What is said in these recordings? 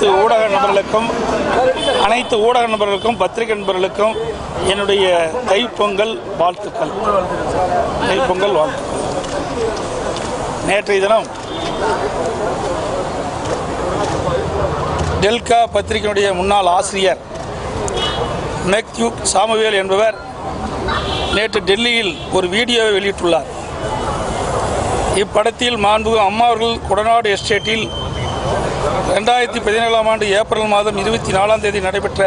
அனைத்து ஊடக நபர்களுக்கும் அனைத்து ஊடக நபர்களுக்கும் பத்திரிகை நண்பர்களுக்கும் என்னுடைய தைப்பொங்கல் வாழ்த்துக்கள். தைப்பொங்கல் வாழ்த்துக்கள். நேற்றைய தினம் டெல்கா பத்திரிகையினுடைய முன்னாள் ஆசிரியர் மெக்யூ சாமுவேல் என்பவர் நேற்று டெல்லியில் ஒரு வீடியோவை வெளியிட்டுள்ளார். இப்படத்தில் மாண்பு அம்மா அவர்கள் கொடநாடு எஸ்டேட்டில் ரெண்டாயிரத்தி பதினேழாம் ஆண்டு ஏப்ரல் மாதம் இருபத்தி நாலாம் தேதி நடைபெற்ற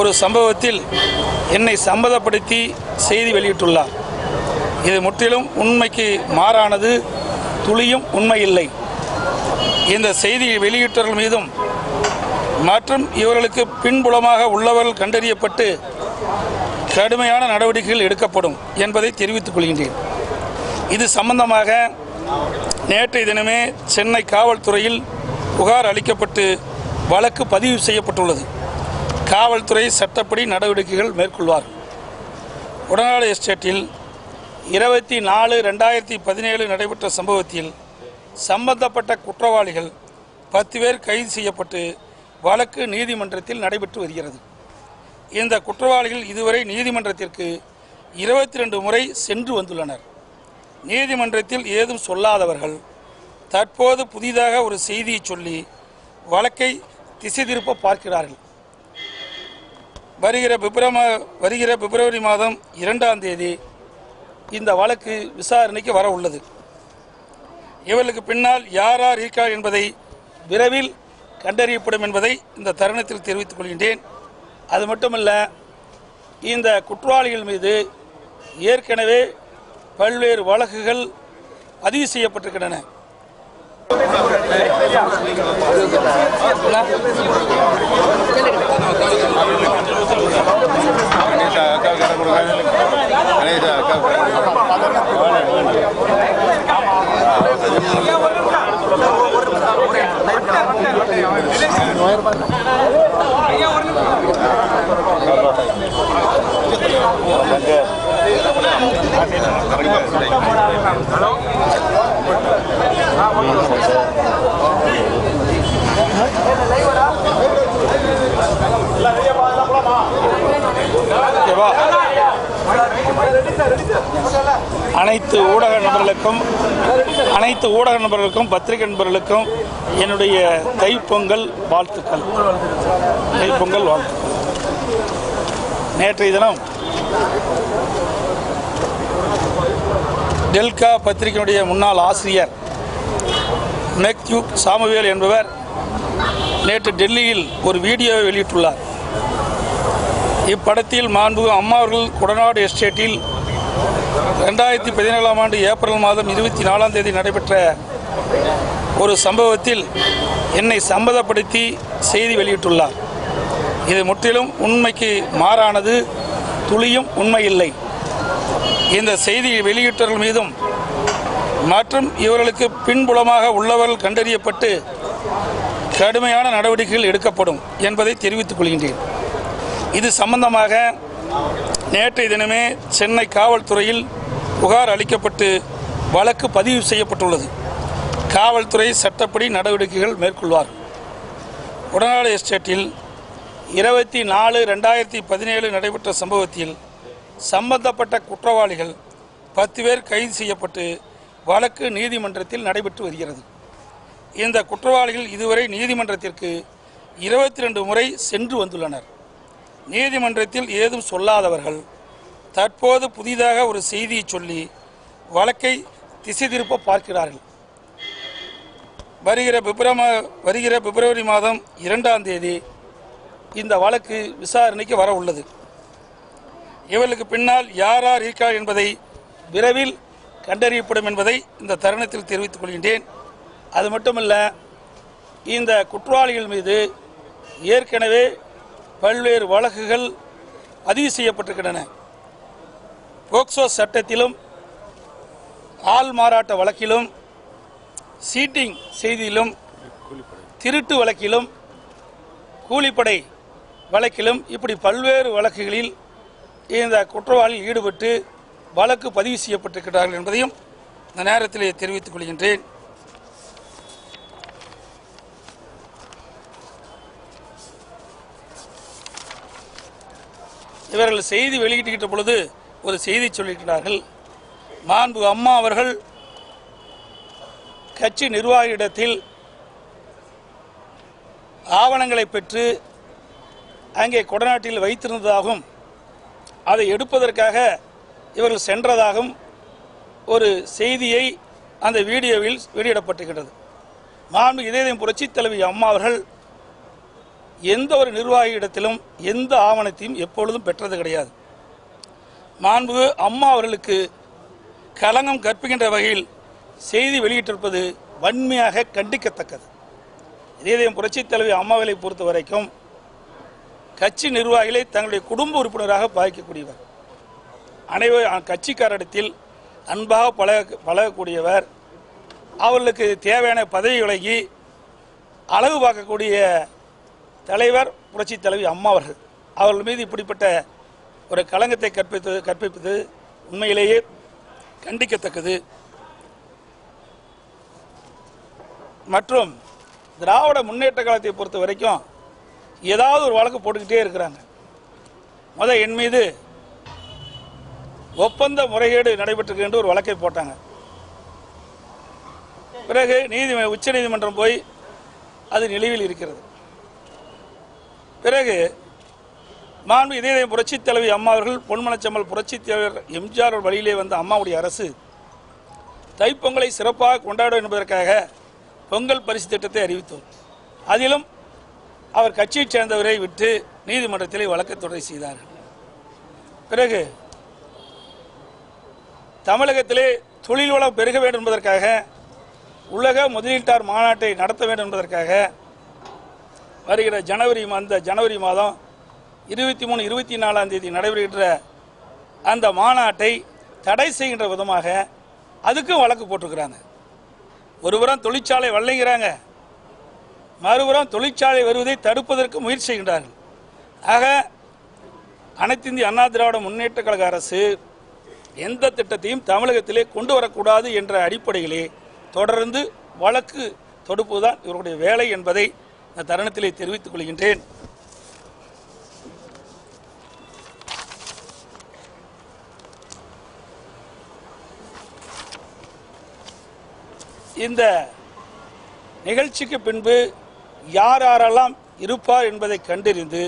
ஒரு சம்பவத்தில் என்னை சம்மதப்படுத்தி செய்தி வெளியிட்டுள்ளார். இது முற்றிலும் உண்மைக்கு மாறானது துளியும் உண்மையில்லை இந்த செய்தியை வெளியிட்டவர்கள் மீதும் மற்றும் இவர்களுக்கு பின்புலமாக உள்ளவர்கள் கண்டறியப்பட்டு கடுமையான நடவடிக்கைகள் எடுக்கப்படும் என்பதை தெரிவித்துக் கொள்கின்றேன். இது சம்பந்தமாக நேற்றைய தினமே சென்னை காவல்துறையில் புகார் அளிக்கப்பட்டு வழக்கு பதிவு செய்யப்பட்டுள்ளது. காவல்துறை சட்டப்படி நடவடிக்கைகள் மேற்கொள்வார் உடனாடு எஸ்டேட்டில் இருபத்தி நாலு ரெண்டாயிரத்தி பதினேழு நடைபெற்ற சம்பவத்தில் சம்பந்தப்பட்ட குற்றவாளிகள் பத்து பேர் கைது செய்யப்பட்டு வழக்கு நீதிமன்றத்தில் நடைபெற்று வருகிறது. இந்த குற்றவாளிகள் இதுவரை நீதிமன்றத்திற்கு இருபத்தி ரெண்டு முறை சென்று வந்துள்ளனர். நீதிமன்றத்தில் ஏதும் சொல்லாதவர்கள் தற்போது புதிதாக ஒரு செய்தியை சொல்லி வழக்கை திசை திருப்ப பார்க்கிறார்கள். வருகிற பிப்ரம வருகிற பிப்ரவரி மாதம் இரண்டாம் தேதி இந்த வழக்கு விசாரணைக்கு வர உள்ளது. இவர்களுக்கு பின்னால் யார் யார் இருக்கிறார் என்பதை விரைவில் கண்டறியப்படும் என்பதை இந்த தருணத்தில் தெரிவித்துக் கொள்கின்றேன். அது மட்டுமல்ல இந்த குற்றவாளிகள் மீது ஏற்கனவே பல்வேறு வழக்குகள் பதிவு செய்யப்பட்டிருக்கின்றன கணேசா அக்கா அனைத்து ஊடக நபர்களுக்கும் அனைத்து ஊடக நபர்களுக்கும் பத்திரிகை நண்பர்களுக்கும் என்னுடைய தைப்பொங்கல் வாழ்த்துக்கள். தைப்பொங்கல் வாழ்த்துக்கள். நேற்றைய தினம் டெல்கா பத்திரிகையினுடைய முன்னாள் ஆசிரியர் மேக்யூ சாமுவேல் என்பவர் நேற்று டெல்லியில் ஒரு வீடியோவை வெளியிட்டுள்ளார். இப்படத்தில் மாண்புகம் அம்மா அவர்கள் எஸ்டேட்டில் ரெண்டாயிரத்தி பதினேழாம் ஆண்டு ஏப்ரல் மாதம் இருபத்தி நாலாம் தேதி நடைபெற்ற ஒரு சம்பவத்தில் என்னை சம்மதப்படுத்தி செய்தி வெளியிட்டுள்ளார். இது முற்றிலும் உண்மைக்கு மாறானது துளியும் உண்மையில்லை. இந்த செய்தியை வெளியிட்டவர்கள் மீதும் மற்றும் இவர்களுக்கு பின்புலமாக உள்ளவர்கள் கண்டறியப்பட்டு கடுமையான நடவடிக்கைகள் எடுக்கப்படும் என்பதை தெரிவித்துக் கொள்கின்றேன். இது சம்பந்தமாக நேற்றைய தினமே சென்னை காவல்துறையில் புகார் அளிக்கப்பட்டு வழக்கு பதிவு செய்யப்பட்டுள்ளது. காவல்துறை சட்டப்படி நடவடிக்கைகள் மேற்கொள்வார். உடனாடு எஸ்டேட்டில் இருபத்தி நாலு ரெண்டாயிரத்தி பதினேழு நடைபெற்ற சம்பவத்தில் சம்பந்தப்பட்ட குற்றவாளிகள் பத்து பேர் கைது செய்யப்பட்டு வழக்கு நீதிமன்றத்தில் நடைபெற்று வருகிறது. இந்த குற்றவாளிகள் இதுவரை நீதிமன்றத்திற்கு இருபத்தி ரெண்டு முறை சென்று வந்துள்ளனர். நீதிமன்றத்தில் ஏதும் சொல்லாதவர்கள் தற்போது புதிதாக ஒரு செய்தியை சொல்லி வழக்கை திசை திருப்ப பார்க்கிறார்கள். வருகிற பிப்ரம வருகிற பிப்ரவரி மாதம் இரண்டாம் தேதி இந்த வழக்கு விசாரணைக்கு வர உள்ளது. இவர்களுக்கு பின்னால் யார் யார் இருக்கிறார் என்பதை விரைவில் கண்டறியப்படும் என்பதை இந்த தருணத்தில் தெரிவித்துக் கொள்கின்றேன். அது மட்டுமல்ல இந்த குற்றவாளிகள் மீது ஏற்கனவே பல்வேறு வழக்குகள் பதிவு செய்யப்பட்டிருக்கின்றன. போக்சோ சட்டத்திலும் ஆள் மாறாட்ட வழக்கிலும் சீட்டிங் செய்தியிலும் திருட்டு வழக்கிலும் கூலிப்படை வழக்கிலும் இப்படி பல்வேறு வழக்குகளில் இந்த குற்றவாளியில் ஈடுபட்டு வழக்கு பதிவு செய்யப்பட்டிருக்கிறார்கள் என்பதையும் இந்த நேரத்திலே தெரிவித்துக் கொள்கின்றேன். இவர்கள் செய்தி வெளியிட்டுகிட்ட பொழுது ஒரு செய்தி சொல்லியிருக்கிறார்கள். மாண்பு அம்மா அவர்கள் கட்சி நிர்வாகியிடத்தில் ஆவணங்களை பெற்று அங்கே கொடநாட்டில் வைத்திருந்ததாகவும் அதை எடுப்பதற்காக இவர்கள் சென்றதாகவும் ஒரு செய்தியை அந்த வீடியோவில் வெளியிடப்பட்டிருக்கிறது மாண்பு இதயம் புரட்சித் தலைவி அம்மா அவர்கள் எந்த ஒரு நிர்வாகியிடத்திலும் எந்த ஆவணத்தையும் எப்பொழுதும் பெற்றது கிடையாது. மாண்பு அம்மா அவர்களுக்கு கலங்கம் கற்பிக்கின்ற வகையில் செய்தி வெளியிட்டிருப்பது வன்மையாக கண்டிக்கத்தக்கது. இதயம் புரட்சித் தலைவி அம்மாவளை பொறுத்த வரைக்கும் கட்சி நிர்வாகிகளை தங்களுடைய குடும்ப உறுப்பினராக பாதிக்கக்கூடியவர். அனைவர் கட்சிக்காரிடத்தில் அன்பாக பழக பழகக்கூடியவர். அவர்களுக்கு தேவையான பதவி விலகி அழகு பார்க்கக்கூடிய தலைவர் புரட்சி தலைவி அம்மா அவர்கள். அவர்கள் மீது இப்படிப்பட்ட ஒரு களங்கத்தை கற்பித்தது கற்பிப்பது உண்மையிலேயே கண்டிக்கத்தக்கது. மற்றும் திராவிட முன்னேற்ற காலத்தை பொறுத்த வரைக்கும் ஏதாவது ஒரு வழக்கு போட்டுக்கிட்டே இருக்கிறாங்க. முத என் மீது ஒப்பந்த முறைகேடு நடைபெற்றிருக்கு என்று ஒரு வழக்கை போட்டாங்க. பிறகு நீதி உச்ச நீதிமன்றம் போய் அது நிலுவில் இருக்கிறது. பிறகு மாண்பு இதய புரட்சி தலைவி அம்மா அவர்கள் பொன்மனச்சம்மல் புரட்சி தலைவர் எம்ஜிஆர் வழியிலே வந்த அம்மாவுடைய அரசு தைப்பொங்கலை சிறப்பாக கொண்டாடும் என்பதற்காக பொங்கல் பரிசு திட்டத்தை அறிவித்தோம். அதிலும் அவர் கட்சியைச் சேர்ந்தவரை விட்டு நீதிமன்றத்தில் வழக்கு தொடர் செய்தார்கள் பிறகு தமிழகத்திலே தொழில் வளம் பெருக வேண்டும் என்பதற்காக உலக முதலீட்டார் மாநாட்டை நடத்த வேண்டும் என்பதற்காக வருகிற ஜனவரி அந்த ஜனவரி மாதம் இருபத்தி மூணு இருபத்தி நாலாம் தேதி நடைபெறுகின்ற அந்த மாநாட்டை தடை செய்கின்ற விதமாக அதுக்கும் வழக்கு போட்டிருக்கிறாங்க. ஒருபுறம் தொழிற்சாலை வல்லைங்கிறாங்க மறுபுறம் தொழிற்சாலை வருவதை தடுப்பதற்கு முயற்சி செய்கின்றார்கள். ஆக அனைத்து இந்திய அண்ணா திராவிட முன்னேற்ற கழக அரசு எந்த திட்டத்தையும் தமிழகத்திலே கொண்டு வரக்கூடாது என்ற அடிப்படையிலே தொடர்ந்து வழக்கு தொடுப்புதான் இவருடைய வேலை என்பதை இந்த தருணத்திலே தெரிவித்துக் கொள்கின்றேன். இந்த நிகழ்ச்சிக்கு பின்பு யார் யாரெல்லாம் இருப்பார் என்பதை கண்டறிந்து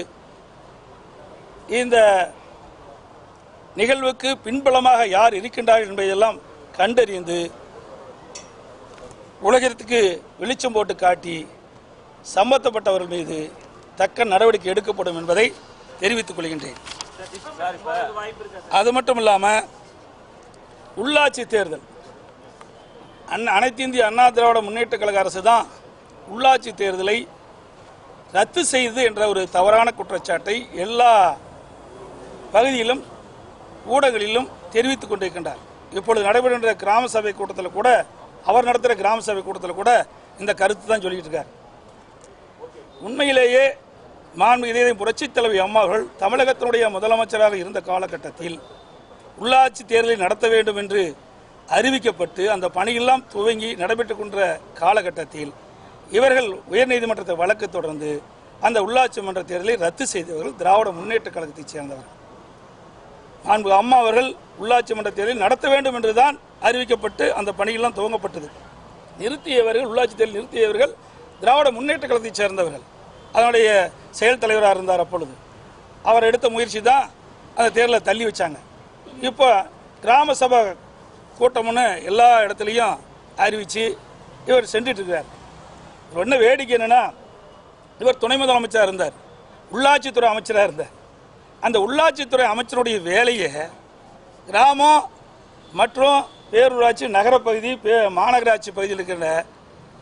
இந்த நிகழ்வுக்கு பின்பலமாக யார் இருக்கின்றார் என்பதையெல்லாம் கண்டறிந்து உலகத்திற்கு வெளிச்சம் போட்டு காட்டி சம்பந்தப்பட்டவர்கள் மீது தக்க நடவடிக்கை எடுக்கப்படும் என்பதை தெரிவித்துக் கொள்கின்றேன். அது மட்டும் இல்லாமல் உள்ளாட்சி தேர்தல். அன் அனைத்து இந்திய அண்ணா திராவிட முன்னேற்ற கழக அரசு தான் உள்ளாட்சி தேர்தலை ரத்து செய்தது என்ற ஒரு தவறான குற்றச்சாட்டை எல்லா பகுதியிலும் ஊடகங்களிலும் தெரிவித்துக் கொண்டிருக்கின்றார். இப்பொழுது நடைபெறுகின்ற கிராம சபை கூட்டத்தில் கூட அவர் நடத்துகிற கிராம சபை கூட்டத்தில் கூட இந்த கருத்து தான் சொல்லிட்டு இருக்கார். உண்மையிலேயே மாண்பு இதய புரட்சித் தலைவி அம்மாவர்கள் தமிழகத்தினுடைய முதலமைச்சராக இருந்த காலகட்டத்தில் உள்ளாட்சி தேர்தலை நடத்த வேண்டும் என்று அறிவிக்கப்பட்டு அந்த பணியெல்லாம் துவங்கி நடைபெற்றுக் கொண்ட காலகட்டத்தில் இவர்கள் உயர்நீதிமன்றத்தை வழக்கு தொடர்ந்து அந்த உள்ளாட்சி மன்ற தேர்தலை ரத்து செய்தவர்கள் திராவிட முன்னேற்ற கழகத்தைச் சேர்ந்தவர்கள் மாண்பு அம்மா அவர்கள் உள்ளாட்சி மன்ற தேர்தலை நடத்த வேண்டும் என்றுதான் அறிவிக்கப்பட்டு அந்த பணியெல்லாம் துவங்கப்பட்டது. நிறுத்தியவர்கள் உள்ளாட்சி தேர்தல் நிறுத்தியவர்கள் திராவிட முன்னேற்ற கழகத்தைச் சேர்ந்தவர்கள். அதனுடைய செயல் தலைவராக இருந்தார் அப்பொழுது. அவர் எடுத்த முயற்சி தான் அந்த தேர்தலை தள்ளி வச்சாங்க. இப்போ கிராம சபை கூட்டம்னு எல்லா இடத்துலையும் அறிவித்து இவர் சென்றுட்டு இருக்கிறார். இவர் என்ன வேடிக்கை என்னன்னா இவர் துணை முதலமைச்சராக இருந்தார். உள்ளாட்சித்துறை அமைச்சராக இருந்தார். அந்த உள்ளாட்சித்துறை அமைச்சருடைய வேலையை கிராமம் மற்றும் பேரூராட்சி நகரப்பகுதி பே மாநகராட்சி பகுதியில் இருக்கிற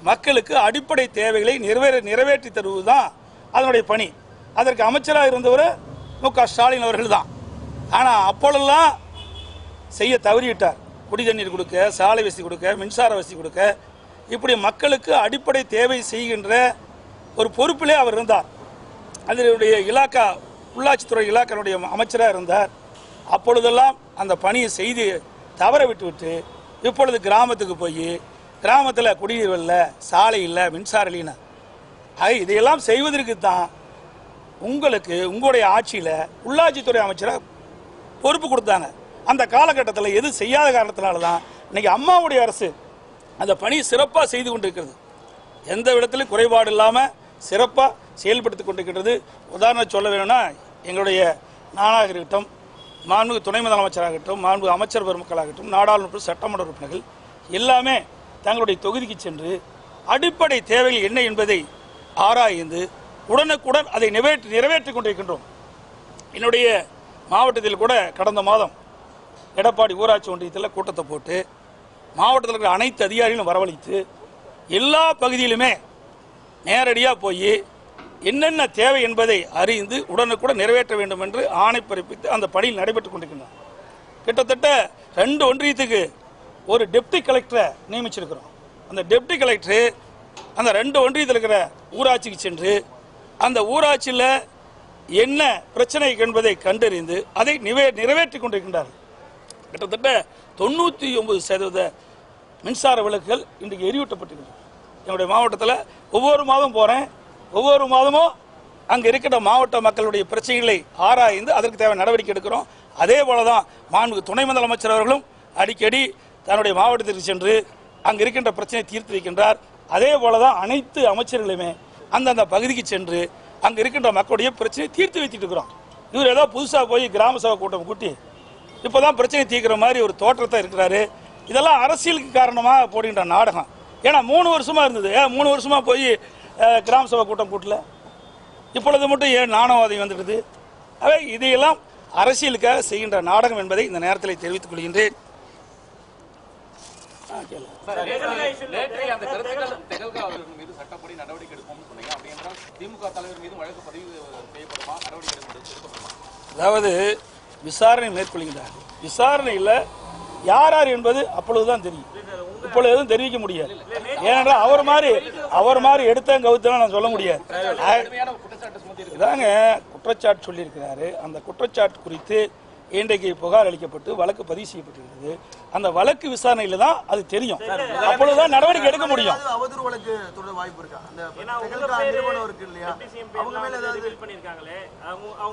மக்களுக்கு அடிப்படை தேவைகளை நிறைவேற நிறைவேற்றி தருவது தான் அதனுடைய பணி. அதற்கு அமைச்சராக இருந்தவர் மு. க. ஸ்டாலின் அவர்கள் தான். ஆனால் அப்பொழுதெல்லாம் செய்ய தவறிவிட்டார். குடி தண்ணீர் கொடுக்க சாலை வசதி கொடுக்க மின்சார வசதி கொடுக்க இப்படி மக்களுக்கு அடிப்படை தேவை செய்கின்ற ஒரு பொறுப்பிலே அவர் இருந்தார். அதனுடைய இலாக்கா உள்ளாட்சித்துறை இலாக்கனுடைய அமைச்சராக இருந்தார். அப்பொழுதெல்லாம் அந்த பணியை செய்து தவற விட்டுவிட்டு இப்பொழுது கிராமத்துக்கு போய் கிராமத்தில் குடிநீர் இல்லை சாலை இல்லை மின்சாரம் இல்லைன்னா. ஆக இதையெல்லாம் செய்வதற்கு தான் உங்களுக்கு உங்களுடைய ஆட்சியில் உள்ளாட்சித்துறை அமைச்சராக பொறுப்பு கொடுத்தாங்க. அந்த காலகட்டத்தில் எது செய்யாத காரணத்தினால தான் இன்றைக்கி அம்மாவுடைய அரசு அந்த பணி சிறப்பாக செய்து கொண்டிருக்கிறது. எந்த விதத்திலும் குறைபாடு இல்லாமல் சிறப்பாக செயல்படுத்தி கொண்டிருக்கிறது. உதாரணம் சொல்ல வேணும்னா எங்களுடைய நானாக இருக்கட்டும் மாண்புமிகு துணை முதலமைச்சராகட்டும் மாண்புமிகு அமைச்சர் பெருமக்களாகட்டும் நாடாளுமன்ற சட்டமன்ற உறுப்பினர்கள் எல்லாமே தங்களுடைய தொகுதிக்கு சென்று அடிப்படை தேவைகள் என்ன என்பதை ஆராய்ந்து உடனுக்குடன் அதை நிறைவேற்றி நிறைவேற்றி கொண்டிருக்கின்றோம். என்னுடைய மாவட்டத்தில் கூட கடந்த மாதம் எடப்பாடி ஊராட்சி ஒன்றியத்தில் கூட்டத்தை போட்டு மாவட்டத்தில் இருக்கிற அனைத்து அதிகாரிகளும் வரவழைத்து எல்லா பகுதியிலுமே நேரடியாக போய் என்னென்ன தேவை என்பதை அறிந்து உடனுக்குடன் நிறைவேற்ற வேண்டும் என்று ஆணை பிறப்பித்து அந்த பணியில் நடைபெற்றுக் கொண்டிருக்கின்றன கிட்டத்தட்ட ரெண்டு ஒன்றியத்துக்கு ஒரு டெப்டி கலெக்டரை நியமிச்சிருக்கிறோம். அந்த டெப்டி கலெக்டர் அந்த ரெண்டு ஒன்றியத்தில் இருக்கிற ஊராட்சிக்கு சென்று அந்த ஊராட்சியில் என்ன பிரச்சனை என்பதை கண்டறிந்து அதை நிவே நிறைவேற்றி கொண்டிருக்கின்றார்கள். கிட்டத்தட்ட தொண்ணூற்றி ஒன்பது சதவீத மின்சார விளக்குகள் இன்றைக்கு எரியூட்டப்பட்டிருக்கிறது என்னுடைய மாவட்டத்தில் ஒவ்வொரு மாதம் போகிறேன் ஒவ்வொரு மாதமும் அங்கே இருக்கின்ற மாவட்ட மக்களுடைய பிரச்சனைகளை ஆராய்ந்து அதற்கு தேவை நடவடிக்கை எடுக்கிறோம். அதே போல தான் மாண்பு துணை முதலமைச்சர் அவர்களும் அடிக்கடி தன்னுடைய மாவட்டத்திற்கு சென்று அங்கே இருக்கின்ற பிரச்சனையை தீர்த்து வைக்கின்றார். அதே போல தான் அனைத்து அமைச்சர்களுமே அந்தந்த பகுதிக்கு சென்று அங்கே இருக்கின்ற மக்களுடைய பிரச்சனையை தீர்த்து வைத்துட்டு இருக்கிறோம். இவர் ஏதோ புதுசாக போய் கிராம சபை கூட்டம் கூட்டி இப்போதான் பிரச்சனை தீர்க்கிற மாதிரி ஒரு தோற்றத்தை இருக்கிறாரு. இதெல்லாம் அரசியலுக்கு காரணமாக போடுகின்ற நாடகம். ஏன்னா மூணு வருஷமா இருந்தது. மூணு வருஷமா போய் கிராம சபை கூட்டம் கூட்டல? இப்பொழுது மட்டும் ஏன் நாணவாதி வந்துடுது அவை இதையெல்லாம் அரசியலுக்காக செய்கின்ற நாடகம் என்பதை இந்த நேரத்தில் தெரிவித்துக் கொள்கின்றேன். அதாவது விசாரணை மேற்கொள்கின்றார்கள். விசாரணையில் யார் யார் என்பது அப்பொழுதுதான் தெரியும். இப்பொழுது எதுவும் தெரிவிக்க முடியாது. ஏனென்றால் அவர் மாதிரி அவர் மாதிரி எடுத்தேன் கவுத்தெல்லாம் நான் சொல்ல முடியாது. இதாங்க குற்றச்சாட்டு சொல்லியிருக்கிறாரு. அந்த குற்றச்சாட்டு குறித்து இன்றைக்கு புகார் அளிக்கப்பட்டு வழக்கு பதிவு செய்யப்பட்டிருக்கிறது. அந்த வழக்கு விசாரணையில் தான் அது தெரியும். அப்பொழுதுதான் நடவடிக்கை எடுக்க முடியும். அவதூறு வழக்கு தொடர வாய்ப்பு இருக்கா?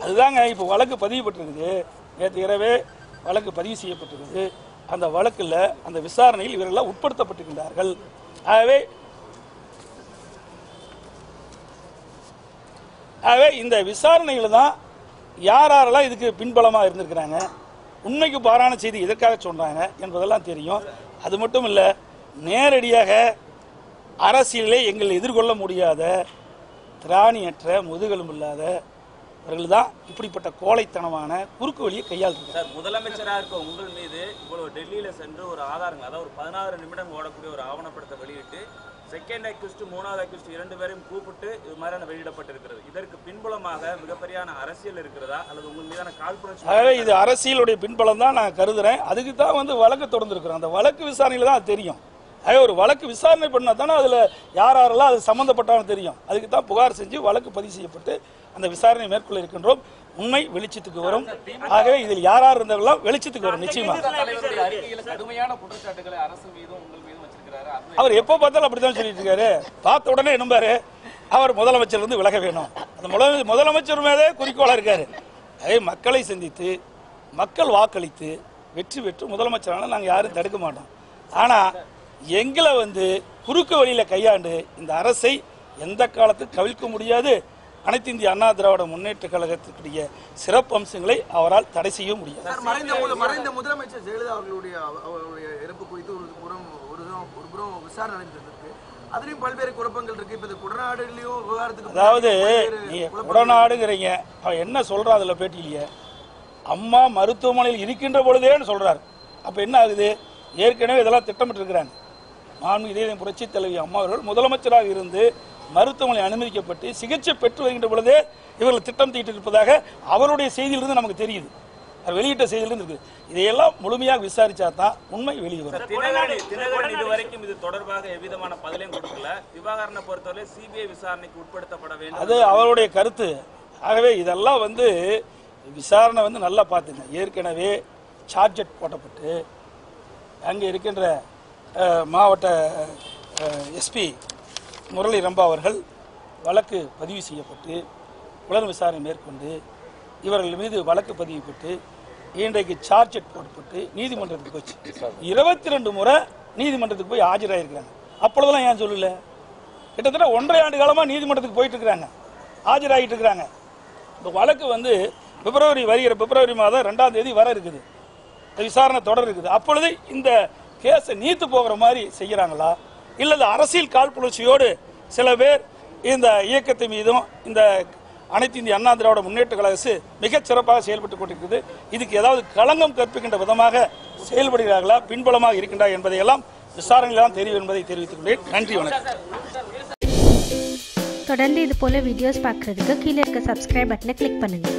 அதுதாங்க இப்போ வழக்கு பதிவு பெற்றிருக்குது நேற்று இரவே வழக்கு பதிவு செய்யப்பட்டிருக்குது. அந்த வழக்கில் அந்த விசாரணையில் இவர்கள்லாம் உட்படுத்தப்பட்டிருக்கின்றார்கள் ஆகவே ஆகவே இந்த விசாரணையில் தான் யார் யாரெல்லாம் இதுக்கு பின்பலமாக இருந்திருக்கிறாங்க உண்மைக்கு பாரான செய்தி எதற்காக சொல்கிறாங்க என்பதெல்லாம் தெரியும். அது மட்டும் இல்லை நேரடியாக அரசியலே எங்கள் எதிர்கொள்ள முடியாத திராணியற்ற முதுகெலும்பில்லாத அவர்கள் தான் இப்படிப்பட்ட கோழைத்தனமான குறுக்கு வழியை கையாளுறாங்க. சார் முதலமைச்சராக இருக்க உங்கள் மீது இவ்வளவு டெல்லியில சென்று ஒரு ஆதாரங்கள் அதாவது ஒரு பதினாறு நிமிடம் ஓடக்கூடிய ஒரு ஆவணப்படத்தை வெளியிட்டு செகண்ட் அக்யூஸ்ட் மூணாவது அக்யூஸ்ட் இரண்டு பேரையும் கூப்பிட்டு இது மாதிரியான வெளியிடப்பட்டிருக்கிறது. இதற்கு பின்புலமாக மிகப்பெரியான அரசியல் இருக்கிறதா? அல்லது உங்கள் மீதான காழ்ப்புணர்ச்சி ஆகவே இது அரசியலுடைய பின்பலம் தான் நான் கருதுறேன். அதுக்கு தான் வந்து வழக்கு தொடர்ந்துருக்கிறோம். அந்த வழக்கு விசாரணையில் தான் அது தெரியும். அதே ஒரு வழக்கு விசாரணை பண்ணால் தானே அதில் யார் யாரெல்லாம் அது சம்மந்தப்பட்டாலும் தெரியும். அதுக்கு தான் புகார் செஞ்சு வழக்கு பதிவு செய்யப்பட்டு அந்த விசாரணை மேற்கொள்ள இருக்கின்றோம். உண்மை வெளிச்சத்துக்கு வரும். ஆகவே இதில் யார் யார் இருந்தவர்களாம் வெளிச்சத்துக்கு வரும் நிச்சயமாக அவர் எப்போ பார்த்தாலும் அப்படித்தான் சொல்லிட்டு இருக்காரு. பார்த்த உடனே நம்பாரு அவர் முதலமைச்சர் இருந்து விலக வேணும். அந்த முதல- முதலமைச்சர் மேலே குறிக்கோளாக இருக்காரு. அதே மக்களை சந்தித்து மக்கள் வாக்களித்து வெற்றி பெற்று முதலமைச்சரான நாங்கள் யாரும் தடுக்க மாட்டோம். ஆனால் எங்களை வந்து குறுக்கு வழியில் கையாண்டு இந்த அரசை எந்த காலத்துக்கும் கவிழ்க்க முடியாது. அனைத்து இந்திய அண்ணா திராவிட முன்னேற்ற கழகத்திற்குரிய சிறப்பு அம்சங்களை அவரால் தடை செய்ய முடியாது. மறைந்த மறைந்த முதலமைச்சர் ஜெயலலிதா அவர்களுடைய இறப்பு குறித்து ஒரு புறம் ஒரு ஒரு புறம் விசாரணை நடந்துட்டு இருக்கு அதுலயும் பல்வேறு குழப்பங்கள் இருக்கு. இப்ப இந்த குடநாடுலயும் விவகாரத்துக்கு அதாவது நீங்க குழப்பங்கள் உடனாடுங்கிறீங்க அவன் என்ன சொல்றா அதுல பேட்டியிலேயே? அம்மா மருத்துவமனையில் இருக்கின்ற பொழுதேன்னு சொல்றாரு. அப்ப என்ன ஆகுது? ஏற்கனவே இதெல்லாம் திட்டமிட்டு இருக்கிறாங்க மாண்பு இதய புரட்சி தலைவி அம்மா அவர்கள் முதலமைச்சராக இருந்து மருத்துவமனை அனுமதிக்கப்பட்டு சிகிச்சை பெற்று வருகின்ற பொழுதே இவர்கள் திட்டம் தீட்டி இருப்பதாக அவருடைய செய்தியிலிருந்து நமக்கு தெரியுது. அவர் வெளியிட்ட செய்தியிலிருந்து இருக்குது. இதையெல்லாம் முழுமையாக விசாரிச்சா தான் உண்மை வெளியே வரும். தினகரன் இதுவரைக்கும் இது தொடர்பாக எவ்விதமான பதிலையும் கொடுக்கல. விவகாரனை பொறுத்தவரை சிபிஐ விசாரணைக்கு உட்படுத்தப்பட வேண்டும். அது அவருடைய கருத்து. ஆகவே இதெல்லாம் வந்து விசாரணை வந்து நல்லா பார்த்துங்க. ஏற்கனவே சார்ஜெட் போட்டப்பட்டு அங்கே இருக்கின்ற மாவட்ட எஸ்பி முரளி ரம்பா அவர்கள் வழக்கு பதிவு செய்யப்பட்டு புலன் விசாரணை மேற்கொண்டு இவர்கள் மீது வழக்கு பதிவுப்பட்டு இன்றைக்கு சார்ஜ் ஷீட் போடப்பட்டு நீதிமன்றத்துக்கு போச்சு. இருபத்தி ரெண்டு முறை நீதிமன்றத்துக்கு போய் ஆஜராயிருக்கிறாங்க. அப்பொழுதெல்லாம் ஏன் சொல்லல? கிட்டத்தட்ட ஒன்றரை ஆண்டு காலமாக நீதிமன்றத்துக்கு போயிட்டு இருக்கிறாங்க ஆஜராகிட்டு இருக்கிறாங்க இந்த வழக்கு வந்து பிப்ரவரி வருகிற பிப்ரவரி மாதம் ரெண்டாம் தேதி வர இருக்குது. இந்த விசாரணை தொடர் இருக்குது. அப்பொழுது இந்த கேஸை நீத்து போகிற மாதிரி செய்கிறாங்களா? இல்லை இந்த அரசியல் காழ்ப்புணர்ச்சியோடு சில பேர் இந்த இயக்கத்தின் மீதும் இந்த அனைத்து இந்திய அண்ணா திராவிட முன்னேற்ற கழக அரசு மிகச் சிறப்பாக செயல்பட்டு கொண்டிருக்கிறது இதுக்கு ஏதாவது களங்கம் கற்பிக்கின்ற விதமாக செயல்படுகிறார்களா? பின்புலமாக இருக்கின்றா என்பதையெல்லாம் விசாரணையில் தான் தெரியும் என்பதை தெரிவித்துக் கொண்டேன் நன்றி வணக்கம். தொடர்ந்து இது போல வீடியோஸ் பார்க்குறதுக்கு கீழே இருக்க சப்ஸ்கிரைப் பட்டனை கிளிக் பண்ணுங்கள்